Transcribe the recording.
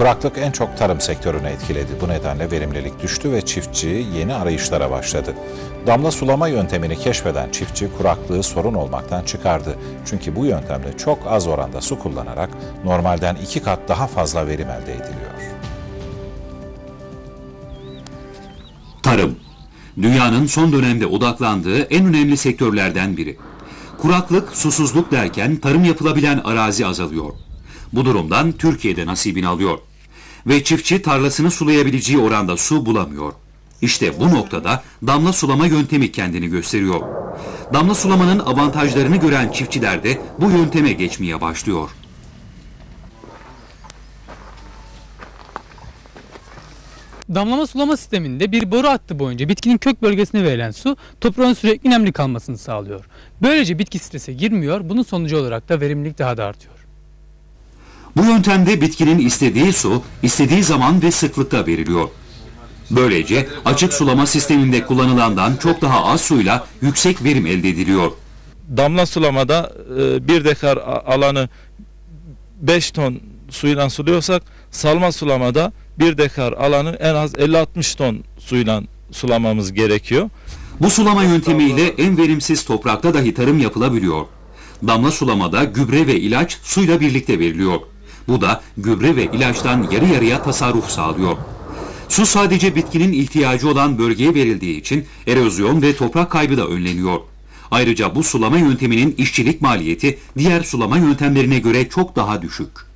Kuraklık en çok tarım sektörünü etkiledi. Bu nedenle verimlilik düştü ve çiftçi yeni arayışlara başladı. Damla sulama yöntemini keşfeden çiftçi kuraklığı sorun olmaktan çıkardı. Çünkü bu yöntemle çok az oranda su kullanarak normalden iki kat daha fazla verim elde ediliyor. Tarım. Dünyanın son dönemde odaklandığı en önemli sektörlerden biri. Kuraklık, susuzluk derken tarım yapılabilen arazi azalıyor. Bu durumdan Türkiye'de nasibini alıyor. Ve çiftçi tarlasını sulayabileceği oranda su bulamıyor. İşte bu noktada damla sulama yöntemi kendini gösteriyor. Damla sulamanın avantajlarını gören çiftçiler de bu yönteme geçmeye başlıyor. Damlama sulama sisteminde bir boru hattı boyunca bitkinin kök bölgesine verilen su toprağın sürekli nemli kalmasını sağlıyor. Böylece bitki strese girmiyor. Bunun sonucu olarak da verimlilik daha da artıyor. Bu yöntemde bitkinin istediği su, istediği zaman ve sıklıkta veriliyor. Böylece açık sulama sisteminde kullanılandan çok daha az suyla yüksek verim elde ediliyor. damla sulamada e, bir dekar alanı 5 ton suyla suluyorsak salma sulamada bir dekar alanı en az 50-60 ton suyla sulamamız gerekiyor. Bu sulama yöntemiyle en verimsiz toprakta dahi tarım yapılabiliyor. Damla sulamada gübre ve ilaç suyla birlikte veriliyor. Bu da gübre ve ilaçtan yarı yarıya tasarruf sağlıyor. Su sadece bitkinin ihtiyacı olan bölgeye verildiği için erozyon ve toprak kaybı da önleniyor. Ayrıca bu sulama yönteminin işçilik maliyeti diğer sulama yöntemlerine göre çok daha düşük.